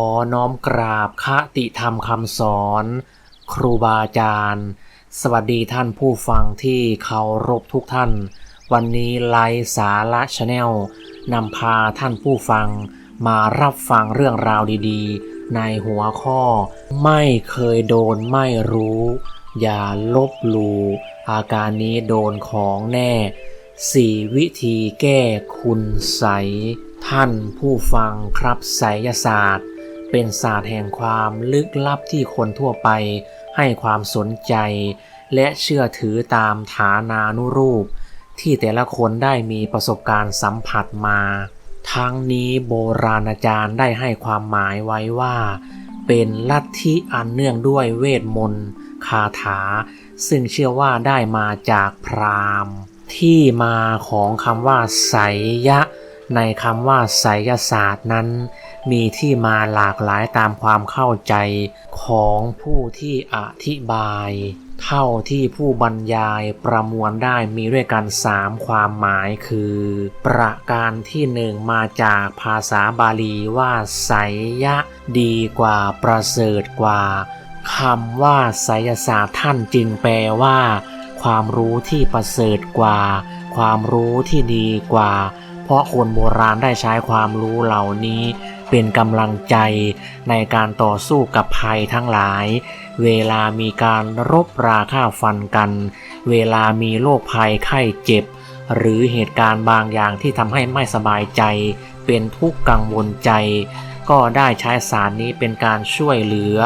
อน้อมกราบคติธรรมคำสอน ครูบาอาจารย์ สวัสดีท่านผู้ฟังที่เคารพทุกท่าน วันนี้ไลฟ์สาระชาแนลนำพาท่านผู้ฟัง มารับฟังเรื่องราวดีๆ ในหัวข้อ ไม่เคยโดนไม่รู้ อย่าลบหลู่อาการนี้โดนของแน่สี่วิธีแก้คุณใสท่านผู้ฟังครับไสยศาสตร์ เป็นศาสตร์แห่งความลึกลับที่คนทั่วไปให้ความสนใจ และเชื่อถือตามฐานานุรูป ที่แต่ละคนได้มีประสบการณ์สัมผัสมา ทั้งนี้โบราณอาจารย์ได้ให้ความหมายไว้ว่า เป็นลัทธิอันเนื่องด้วยเวทมนต์คาถา ซึ่งเชื่อว่าได้มาจากพราหมณ์ ที่มาของคำว่าไสยะ ในคำว่าไสยศาสตร์นั้น มีที่มาหลากหลายตามความเข้าใจของผู้ที่อธิบาย เท่าที่ผู้บรรยายประมวลได้มีด้วยกันสามความหมายคือ ประการที่หนึ่งมาจากภาษาบาลีว่าไสยะดีกว่าประเสริฐกว่าคำว่าไสยศาสตร์ท่านจึงแปลว่า ความรู้ที่ประเสริฐกว่า ความรู้ที่ดีกว่า ราะคนโบราณได้ใช้ความรู้เหล่านี้เป็นกำลังใจในการต่อสู้กับภัยทั้งหลาย เวลามีการรบราฆ่าฟันกัน เวลามีโรคภัยไข้เจ็บ หรือเหตุการณ์บางอย่างที่ทำให้ไม่สบายใจ เป็นทุกข์กังวลใจ ก็ได้ใช้ศาสตร์นี้เป็นการช่วยเหลือ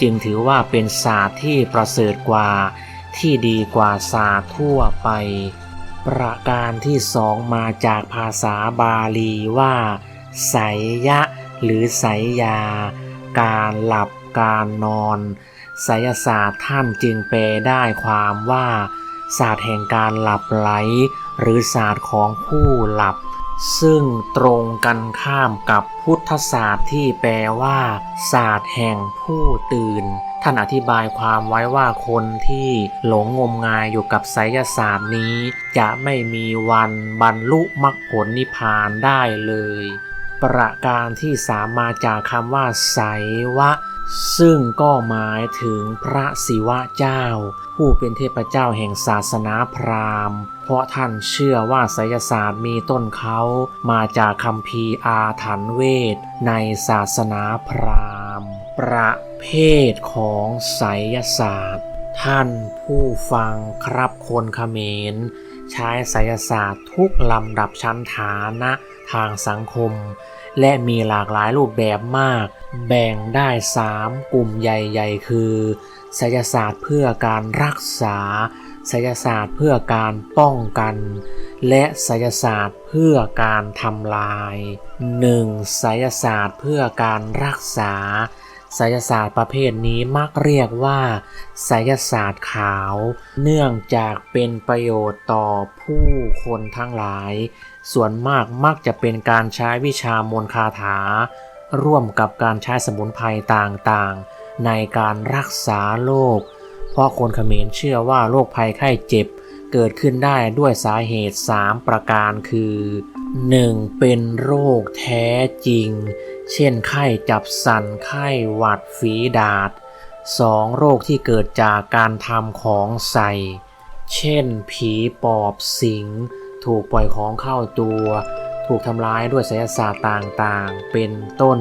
จึงถือว่าเป็นศาสตร์ที่ประเสริฐกว่า ที่ดีกว่าศาสตร์ทั่วไป ประการที่สองมาจากภาษาบาลีว่าไสยะ หรือไสยา การหลับการนอนไสยศาสตร์ท่านจึงแปลได้ความว่าศาสตร์แห่งการหลับไหล หรือศาสตร์ของผู้หลับ ซึ่งตรงกันข้ามกับพุทธศาสตร์ที่แปลว่า ศาสตร์แห่งผู้ตื่น ท่านอธิบายความไว้ว่าคนที่หลงงมงายอยู่กับไสยศาสตร์นี้ จะไม่มีวันบรรลุมรรคผลนิพพานได้เลย ประการที่สามมาจากคำว่าไสยวะ ซึ่งก็หมายถึงพระศิวะเจ้า ผู้เป็นเทพเจ้าแห่งศาสนาพราหมณ์ เพราะท่านเชื่อว่าไสยศาสตร์มีต้นเขามาจากคำพีอาถรรพ์เวทในศาสนาพราหมณ์ประ เภทของไสยศาสตร์ ท่านผู้ฟังครับคนเขมร ใช้ไสยศาสตร์ทุกลำดับชั้นฐานะทางสังคม และมีหลากหลายรูปแบบมาก แบ่งได้ 3 กลุ่มใหญ่ๆ คือไสยศาสตร์เพื่อการรักษาไสยศาสตร์เพื่อการป้องกัน และไสยศาสตร์เพื่อการทำลาย 1. ไสยศาสตร์เพื่อการรักษา ไสยศาสตร์ประเภทนี้มักเรียกว่าไสยศาสตร์ขาว เนื่องจากเป็นประโยชน์ต่อผู้คนทั้งหลาย ส่วนมากมักจะเป็นการใช้วิชามนคาถา ร่วมกับการใช้สมุนไพรต่างๆ ในการรักษาโรค เพราะคนเขมรเชื่อว่าโรคภัยไข้เจ็บเกิดขึ้นได้ด้วยสาเหตุ 3 ประการคือ 1. เป็นโรคแท้จริง เช่นไข้จับสันไข้หวัดฝีดาษ 2. โรคที่เกิดจากการทำของใส่ เช่น ผีปอบสิง ถูกปล่อยของเข้าตัว ถูกทำร้ายด้วยไสยศาสตร์ต่างๆ เป็นต้น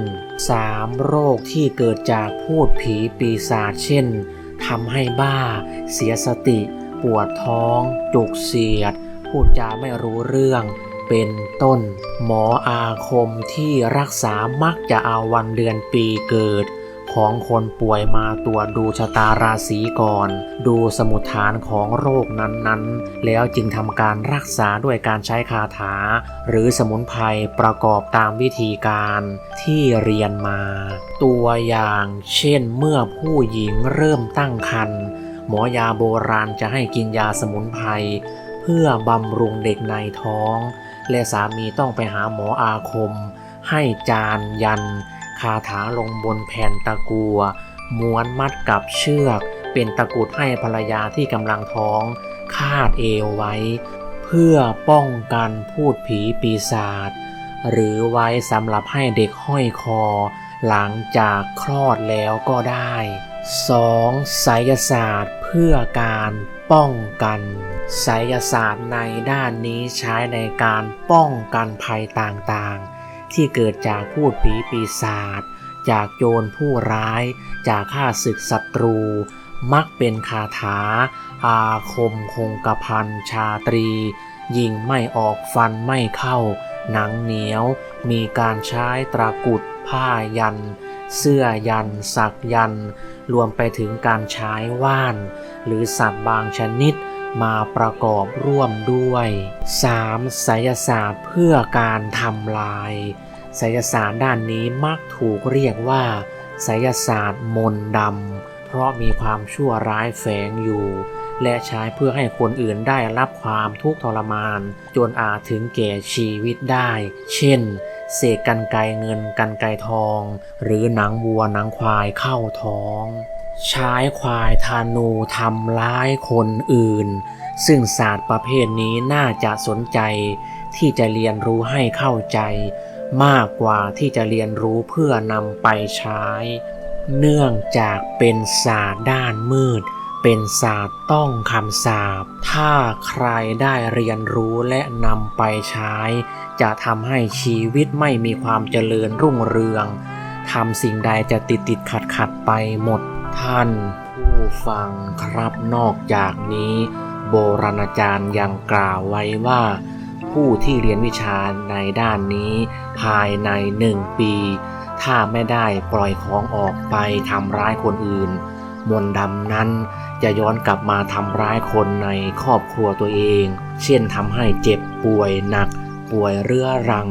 3. โรคที่เกิดจากพูดผีปีศาจเช่นทำให้บ้า เสียสติ ปวดท้อง จุกเสียด พูดจาไม่รู้เรื่อง เป็นต้น หมออาคมที่รักษามักจะเอาวันเดือนปีเกิดของคนป่วยมาตรวจดูชะตาราศีก่อน ดูสมุดฐานของโรคนั้นๆ แล้วจึงทำการรักษาด้วยการใช้คาถา หรือสมุนไพรประกอบตามวิธีการที่เรียนมา ตัวอย่างเช่นเมื่อผู้หญิงเริ่มตั้งครรภ์หมอยาโบราณจะให้กินยาสมุนไพรเพื่อบำรุงเด็กในท้อง และสามีต้องไปหาหมออาคม ให้จานยัน คาถาลงบนแผ่นตะกัว ม้วนมัดกับเชือก เป็นตะกุดให้ภรรยาที่กำลังท้อง คาดเอวไว้ เพื่อป้องกันพูดผีปีศาจหรือไว้สำหรับให้เด็กห้อยคอ หลังจากคลอดแล้วก็ได้ 2. ไสยศาสตร์เพื่อการ ป้องกันไสยศาสตร์ในด้านนี้ใช้ในการป้องกันภัยต่างๆ ที่เกิดจากพูดผีปีศาจจากโจรผู้ร้าย จากข้าศึกศัตรู มักเป็นคาถา อาคมคงกระพันชาตรี ยิงไม่ออกฟันไม่เข้า หนังเหนียว มีการใช้ตรากุดผ้ายัน เสื้อยัน สักยัน รวมไปถึงการใช้ว่าน หรือสัตว์บางชนิดมาประกอบร่วมด้วย 3. ไสยศาสตร์เพื่อการทำลายไสยศาสตร์ด้านนี้มักถูกเรียกว่าไสยศาสตร์มนดำเพราะมีความชั่วร้ายแฝงอยู่ และใช้เพื่อให้คนอื่นได้รับความทุกข์ทรมาน จนอาจถึงแก่ชีวิตได้ เช่น เสกกันไกเงินกันไกทอง หรือหนังวัวหนังควายเข้าท้อง ใช้ควายธานูทำร้ายคนอื่น ซึ่งศาสตร์ประเภทนี้น่าจะสนใจ ที่จะเรียนรู้ให้เข้าใจ มากกว่าที่จะเรียนรู้เพื่อนำไปใช้ เนื่องจากเป็นศาสตร์ด้านมืด เป็นศาสตร์ต้องคำสาปถ้าใครได้เรียนรู้และนำไปใช้ จะทำให้ชีวิตไม่มีความเจริญรุ่งเรืองทำสิ่งใดจะติดติดขัดขัดไปหมดท่านผู้ฟังครับนอกจากนี้ โบราณอาจารย์ยังกล่าวไว้ว่า ผู้ที่เรียนวิชาในด้านนี้ ภายในหนึ่งปี ถ้าไม่ได้ปล่อยของออกไปทำร้ายคนอื่น มนดำนั้น จะย้อนกลับมาทำร้ายคนในครอบครัวตัวเอง เช่นทำให้เจ็บป่วยหนัก ป่วยเรื้อรัง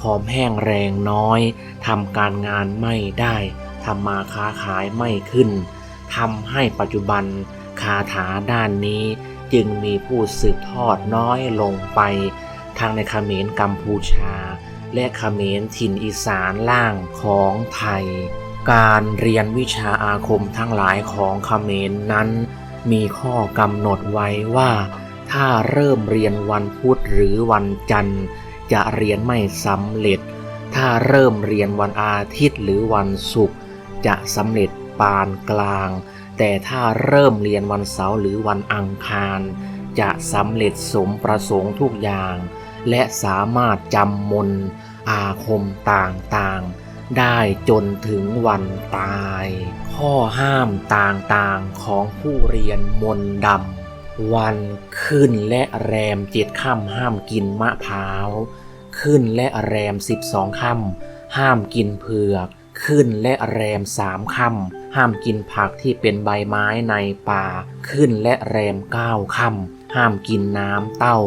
ผอมแห้งแรงน้อยทำการงานไม่ได้ทำมาค้าขายไม่ขึ้นทำให้ปัจจุบันคาถาด้านนี้จึงมีผู้สืบทอดน้อยลงไป ทางในเขมรกัมพูชา และเขมรถิ่นอีสานล่างของไทย การเรียนวิชาอาคมทั้งหลายของเขมรนั้น มีข้อกำหนดไว้ว่า ถ้าเริ่มเรียนวันพุธหรือวันจันทร์ จะเรียนไม่สำเร็จ ถ้าเริ่มเรียนวันอาทิตย์หรือวันศุกร์จะสำเร็จปานกลาง แต่ถ้าเริ่มเรียนวันเสาร์หรือวันอังคาร จะสำเร็จสมประสงค์ทุกอย่าง และสามารถจำมนอาคมต่างๆ ได้จนถึงวันตาย ข้อห้ามต่างๆของผู้เรียนมนดำ วันขึ้นและแรมเจ็ดค่ำห้ามกินมะพร้าว ขึ้นและแรมสิบสองค่ำห้ามกินเผือก ขึ้นและแรมสามค่ำห้ามกินผักที่เป็นใบไม้ในป่า ขึ้นและแรมเก้าค่ำห้ามกินน้ำเต้า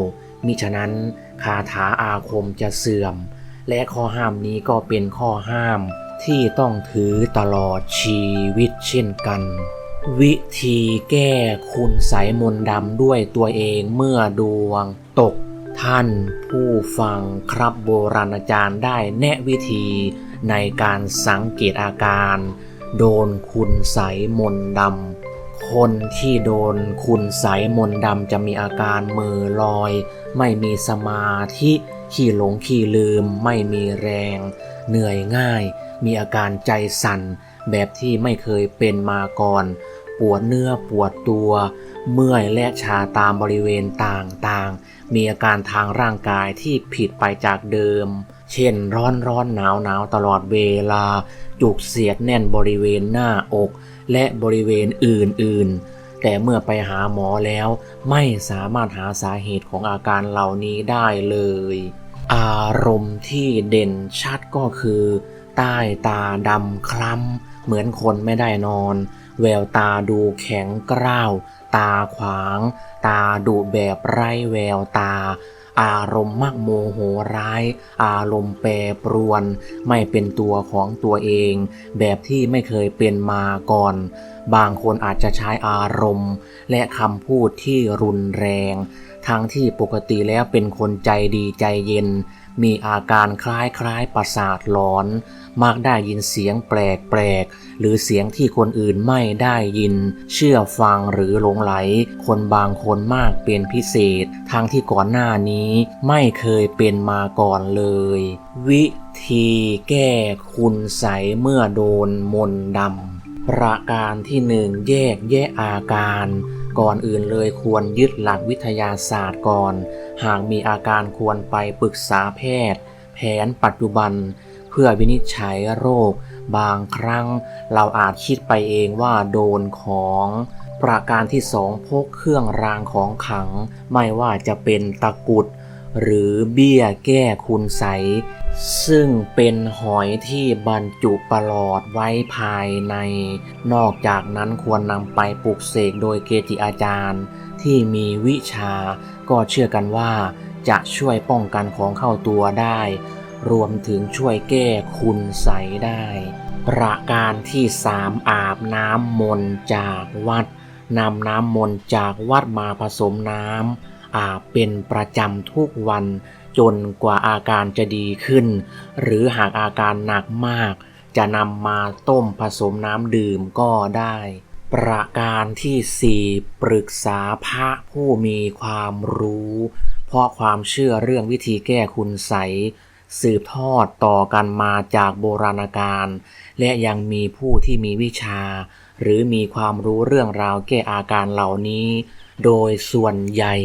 มิฉะนั้นคาถาอาคมจะเสื่อม และข้อห้ามนี้ก็เป็นข้อห้ามที่ต้องถือตลอดชีวิตเช่นกัน วิธีแก้คุณไสยมนดำด้วยตัวเองเมื่อดวงตกท่านผู้ฟังครับโบราณอาจารย์ได้แนะวิธีในการสังเกตอาการ โดนคุณไสยมนดำคนที่โดนคุณไสยมนดำจะมีอาการมือลอย ไม่มีสมาธิ ขี้หลงขี้ลืม ไม่มีแรง เหนื่อยง่าย มีอาการใจสั่น แบบที่ไม่เคยเป็นมาก่อน ปวดเนื้อปวดตัว เมื่อยและชาตามบริเวณต่างๆ มีอาการทางร่างกายที่ผิดไปจากเดิม เช่นร้อนร้อนหนาวหนาวตลอดเวลา จุกเสียดแน่นบริเวณหน้าอก และบริเวณอื่นๆ แต่เมื่อไปหาหมอแล้วไม่สามารถหาสาเหตุของอาการเหล่านี้ได้เลย อารมณ์ที่เด่นชัดก็คือ ใต้ตาดำคล้ำ เหมือนคนไม่ได้นอน แววตาดูแข็งกร้าว ตาขวาง ตาดูแบบไร้แววตา อารมณ์มากโมโหร้าย อารมณ์แปรปรวน ไม่เป็นตัวของตัวเอง แบบที่ไม่เคยเป็นมาก่อน บางคนอาจจะใช้อารมณ์ และคำพูดที่รุนแรง ทั้งที่ปกติแล้วเป็นคนใจดีใจเย็น มีอาการคล้ายๆประสาทหลอน มักได้ยินเสียงแปลกๆ หรือเสียงที่คนอื่นไม่ได้ยิน เชื่อฟังหรือหลงไหล คนบางคนมากเป็นพิเศษ ทั้งที่ก่อนหน้านี้ไม่เคยเป็นมาก่อนเลย วิธีแก้คุณใสเมื่อโดนมนต์ดำประการที่หนึ่งแยกแยะอาการ ก่อนอื่นเลยควรยึดหลักวิทยาศาสตร์ก่อน หากมีอาการควรไปปรึกษาแพทย์ แผนปัจจุบัน เพื่อวินิจฉัยโรค บางครั้ง เราอาจคิดไปเองว่าโดนของ ประการที่สองพกเครื่องรางของขัง ไม่ว่าจะเป็นตะกุด หรือเบี้ยแก้คุณใส ซึ่งเป็นหอยที่บรรจุประหลอดไว้ภายใน นอกจากนั้นควรนำไปปลูกเสกโดยเกจิอาจารย์ ที่มีวิชา ก็เชื่อกันว่า จะช่วยป้องกันของเข้าตัวได้ รวมถึงช่วยแก้คุณใสได้ ประการที่สามอาบน้ำมนต์จากวัดนำน้ำมนต์จากวัดมาผสมน้ำ เป็นประจำทุกวัน จนกว่าอาการจะดีขึ้น หรือหากอาการหนักมาก จะนำมาต้มผสมน้ำดื่มก็ได้ ประการที่สี่ปรึกษาพระผู้มีความรู้ เพราะความเชื่อเรื่องวิธีแก้คุณใสสืบทอดต่อกันมาจากโบราณกาลและยังมีผู้ที่มีวิชา หรือมีความรู้เรื่องราวแก้อาการเหล่านี้ โดยส่วนใหญ่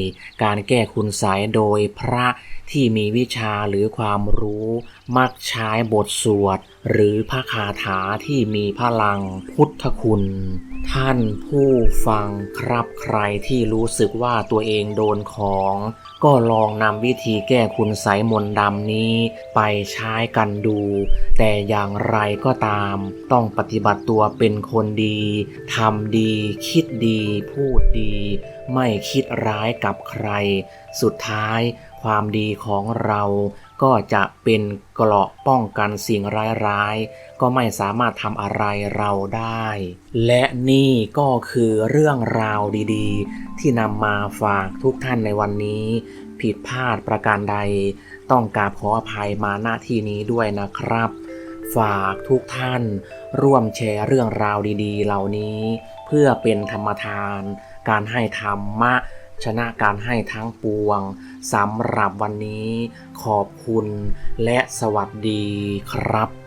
การแก้คุณไสยโดยพระที่มีวิชาหรือความรู้มักใช้บทสวด หรือพระคาถาที่มีพลังพุทธคุณ ท่านผู้ฟังครับใครที่รู้สึกว่าตัวเองโดนของ ก็ลองนำวิธีแก้คุณไสยมนต์ดำนี้ ไปใช้กันดู แต่อย่างไรก็ตาม ต้องปฏิบัติตัวเป็นคนดีทำดี คิดดี พูดดีไม่คิดร้ายกับใคร สุดท้ายความดีของเราก็จะเป็นเกราะป้องกันสิ่งร้ายๆ ก็ไม่สามารถทำอะไรเราได้ และนี่ก็คือเรื่องราวดีๆ ที่นำมาฝากทุกท่านในวันนี้ ผิดพลาดประการใด ต้องกราบขออภัยมาหน้าที่นี้ด้วยนะครับ ฝากทุกท่าน ร่วมแชร์เรื่องราวดีๆ เหล่านี้ เพื่อเป็นธรรมทาน การให้ธรรมะ ชนะการให้ทั้งปวงสำหรับวันนี้ขอบคุณและสวัสดีครับ